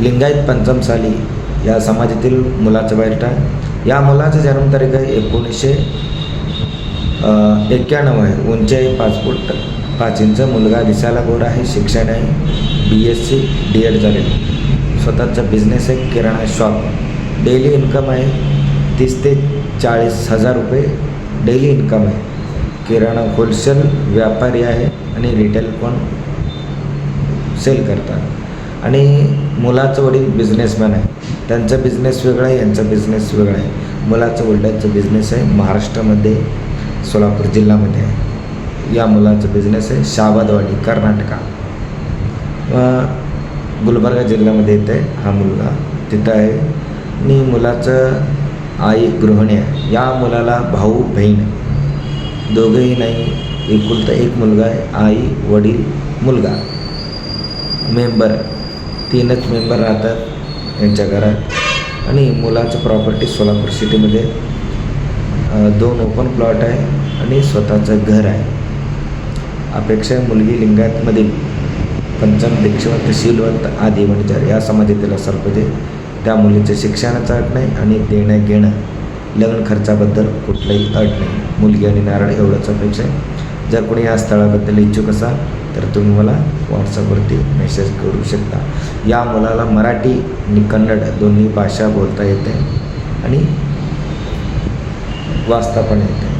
लिंगायत पंचम साली या समाजातील मुलाचं बैठा या मुलाचं जन्मतारीख आहे एकोणीसशे एक्क्याण्णव आहे. उंची आहे पाच फूट पाच इंच. मुलगा दिसायला गोड आहे. शिक्षण आहे. B S C D Ed झालेलं स्वतःचा बिझनेस आहे. किराणा शॉप डेली इन्कम आहे. तीस ते चाळीस हजार रुपये डेली इन्कम आहे. किराणा होलसेल व्यापारी आहे आणि रिटेल पण सेल करतात. आणि मुलाचं वडील बिझनेसमॅन आहे. त्यांचा बिझनेस वेगळा आहे यांचा बिझनेस वेगळा आहे. मुलाचं वडिलांचं बिझनेस आहे महाराष्ट्रामध्ये सोलापूर जिल्ह्यामध्ये आहे. या मुलाचं बिझनेस आहे शाबादवाडी कर्नाटका. गुलबर्गा जिल्ह्यामध्ये येतं आहे हा मुलगा. तिथं आहे. आणि मुलाचं आई गृहिणी आहे. या मुलाला भाऊ बहीण दोघंही नाही. एकुलता एक मुलगा आहे. आई वडील मुलगा. मेंबर तीनच मेंबर राहतात यांच्या घरात. आणि मुलाचं प्रॉपर्टी सोलापूर सिटीमध्ये दोन ओपन प्लॉट आहे आणि स्वतःचं घर आहे. अपेक्षा आहे मुलगी लिंगायतमधील पंचम दीक्षवंत शीलवंत आदी वणीचार. या समाजातील असाल पाहिजे त्या मुलीचे शिक्षणाचा अट नाही आणि देणं घेणं लग्न खर्चाबद्दल कुठलाही अट नाही. मुलगी आणि नारळ एवढंच अपेक्षा आहे. जर कोणी या स्थळाबद्दल इच्छुक असाल तर तुम्ही मला व्हॉट्सअपवरती मेसेज करू शकता. या मुलाला मराठी आणि कन्नड दोन्ही भाषा बोलता येते आणि वाचता पण येते.